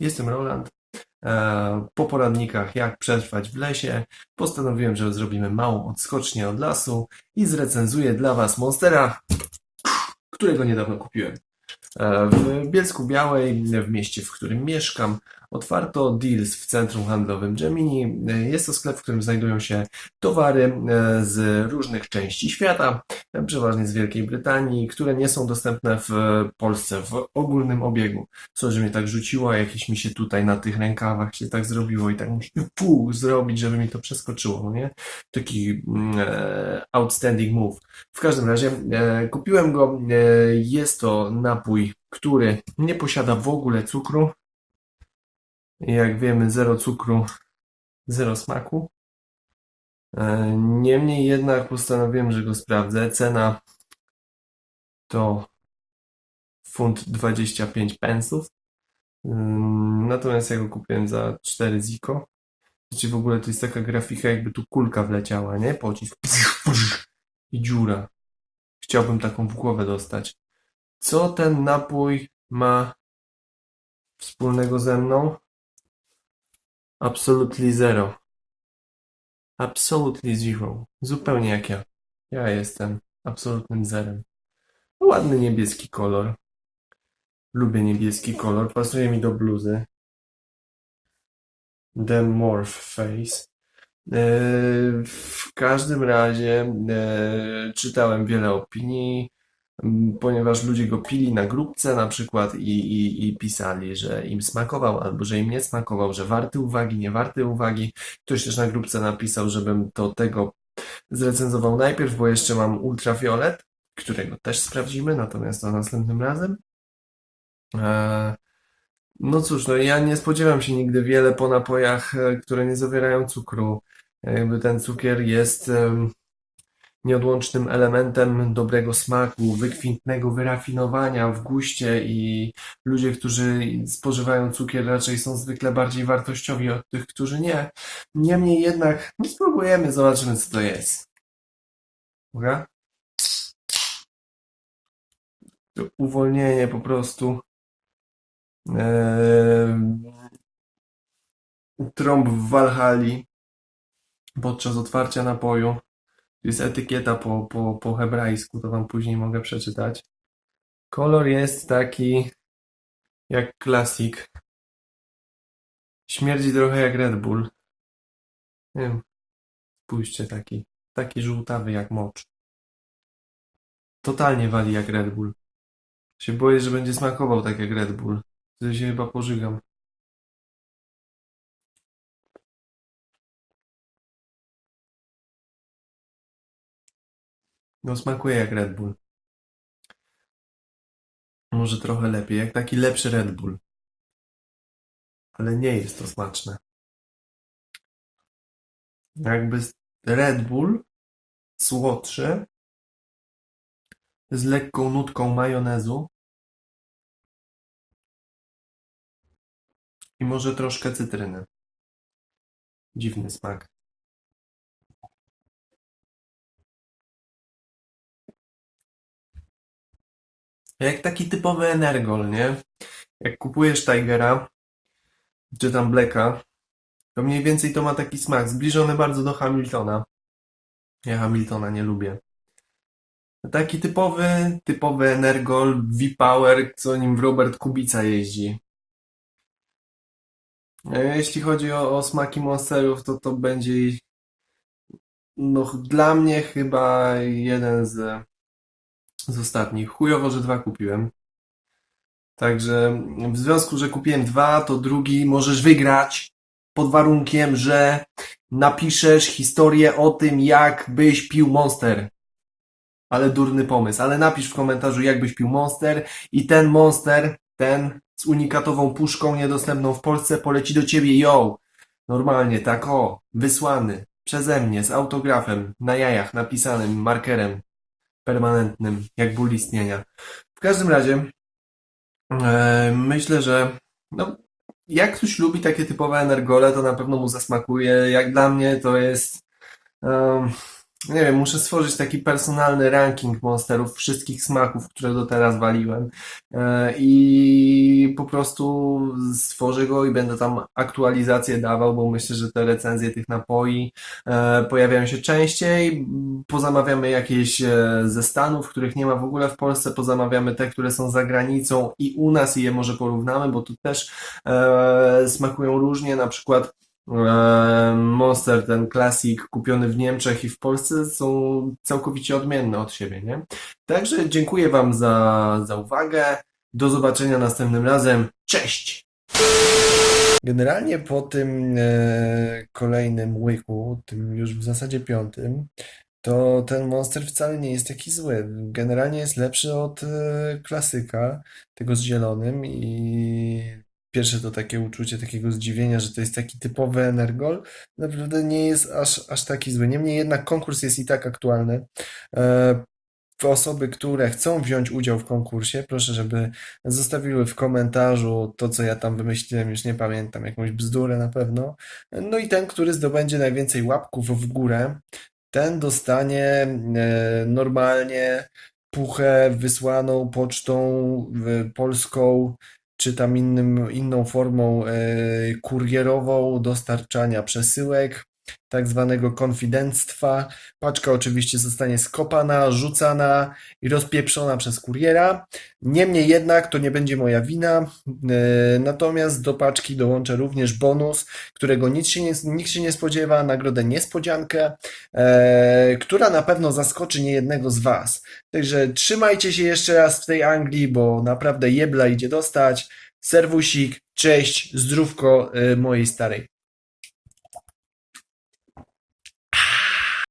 Jestem Roland. E, Po poradnikach, jak przetrwać w lesie, postanowiłem, że zrobimy małą odskocznię od lasu i zrecenzuję dla Was Monstera, którego niedawno kupiłem. E, W Bielsku Białej, w mieście, w którym mieszkam, otwarto Deals w centrum handlowym Gemini. Jest to sklep, w którym znajdują się towary e, z różnych części świata, e, przeważnie z Wielkiej Brytanii, które nie są dostępne w Polsce w ogólnym obiegu. Co, że mnie tak rzuciło, jakieś mi się tutaj na tych rękawach się tak zrobiło i tak muszę pół zrobić, żeby mi to przeskoczyło, no nie? Taki mm, e, outstanding move. W każdym razie e, kupiłem go. E, jest to napój, który nie posiada w ogóle cukru. Jak wiemy, zero cukru, zero smaku. E, Niemniej jednak postanowiłem, że go sprawdzę. Cena to funt 25 pensów. Ym, Natomiast ja go kupiłem za 4 ziko. Znaczy w ogóle to jest taka grafika, jakby tu kulka wleciała, nie? Pocisk. I dziura. Chciałbym taką w głowę dostać. Co ten napój ma wspólnego ze mną? Absolutely zero. Absolutely zero. Zupełnie jak ja. Ja jestem absolutnym zerem. Ładny niebieski kolor. Lubię niebieski kolor. Pasuje mi do bluzy. The Morph Face. E, W każdym razie e, czytałem wiele opinii, ponieważ ludzie go pili na grupce na przykład i, i, i pisali, że im smakował albo że im nie smakował, że warty uwagi, nie warty uwagi. Ktoś też na grupce napisał, żebym to tego zrecenzował najpierw, bo jeszcze mam ultraviolet, którego też sprawdzimy, natomiast to następnym razem. E, no cóż, no ja nie spodziewam się nigdy wiele po napojach, e, które nie zawierają cukru. Jakby ten cukier jest nieodłącznym elementem dobrego smaku, wykwintnego wyrafinowania w guście i ludzie, którzy spożywają cukier raczej są zwykle bardziej wartościowi od tych, którzy nie. Niemniej jednak no spróbujemy, zobaczymy co to jest. Uwaga. To uwolnienie po prostu. Em, trąb w Walhali podczas otwarcia napoju. Jest etykieta po, po, po hebrajsku, to wam później mogę przeczytać. Kolor jest taki jak klasik. Śmierdzi trochę jak Red Bull. Nie wiem, spójrzcie, taki, taki żółtawy jak mocz. Totalnie wali jak Red Bull. Się boję, że będzie smakował tak jak Red Bull. Wtedy się chyba pożygam. No smakuje jak Red Bull. Może trochę lepiej, jak taki lepszy Red Bull. Ale nie jest to smaczne. Jakby Red Bull słodszy z lekką nutką majonezu i może troszkę cytryny. Dziwny smak. Jak taki typowy Energol, nie? Jak kupujesz Tigera, czy tam Blacka, to mniej więcej to ma taki smak, zbliżony bardzo do Hamiltona. Ja Hamiltona nie lubię. Taki typowy, typowy Energol, V-Power, co nim Robert Kubica jeździ. E, Jeśli chodzi o, o smaki Monsterów, to to będzie no, dla mnie chyba jeden z, z ostatnich. Chujowo, że dwa kupiłem. Także w związku, że kupiłem dwa, to drugi możesz wygrać pod warunkiem, że napiszesz historię o tym, jak byś pił Monster. Ale durny pomysł. Ale napisz w komentarzu, jak byś pił Monster i ten Monster, ten z unikatową puszką niedostępną w Polsce poleci do ciebie, yo! Normalnie, tak o, wysłany przeze mnie z autografem na jajach napisanym markerem permanentnym, jak ból istnienia. W każdym razie e, myślę, że no, jak ktoś lubi takie typowe energole, to na pewno mu zasmakuje. Jak dla mnie to jest em, nie wiem, muszę stworzyć taki personalny ranking monsterów wszystkich smaków, które do teraz waliłem. E, i po prostu stworzę go i będę tam aktualizacje dawał, bo myślę, że te recenzje tych napoi e, pojawiają się częściej. Pozamawiamy jakieś e, ze Stanów, których nie ma w ogóle w Polsce, pozamawiamy te, które są za granicą i u nas i je może porównamy, bo tu też smakują różnie, na przykład Monster, ten klasik kupiony w Niemczech i w Polsce są całkowicie odmienne od siebie, nie? Także dziękuję Wam za, za uwagę. Do zobaczenia następnym razem. Cześć! Generalnie po tym e, kolejnym łyku, tym już w zasadzie piątym, to ten Monster wcale nie jest taki zły. Generalnie jest lepszy od e, klasyka, tego z zielonym i pierwsze to takie uczucie takiego zdziwienia, że to jest taki typowy energol, naprawdę nie jest aż, aż taki zły. Niemniej jednak konkurs jest i tak aktualny. E, Osoby, które chcą wziąć udział w konkursie, proszę, żeby zostawiły w komentarzu to, co ja tam wymyśliłem, już nie pamiętam, jakąś bzdurę na pewno. No i ten, który zdobędzie najwięcej łapków w górę, ten dostanie e, normalnie puchę wysłaną pocztą polską, czy tam innym, inną formą e, kurierową dostarczania przesyłek, tak zwanego konfidenctwa. Paczka oczywiście zostanie skopana, rzucana i rozpieprzona przez kuriera. Niemniej jednak to nie będzie moja wina. E, Natomiast do paczki dołączę również bonus, którego nic się nie, nikt się nie spodziewa, nagrodę niespodziankę, e, która na pewno zaskoczy niejednego z Was. Także trzymajcie się jeszcze raz w tej Anglii, bo naprawdę jebla idzie dostać. Serwusik, cześć, zdrówko e, mojej starej.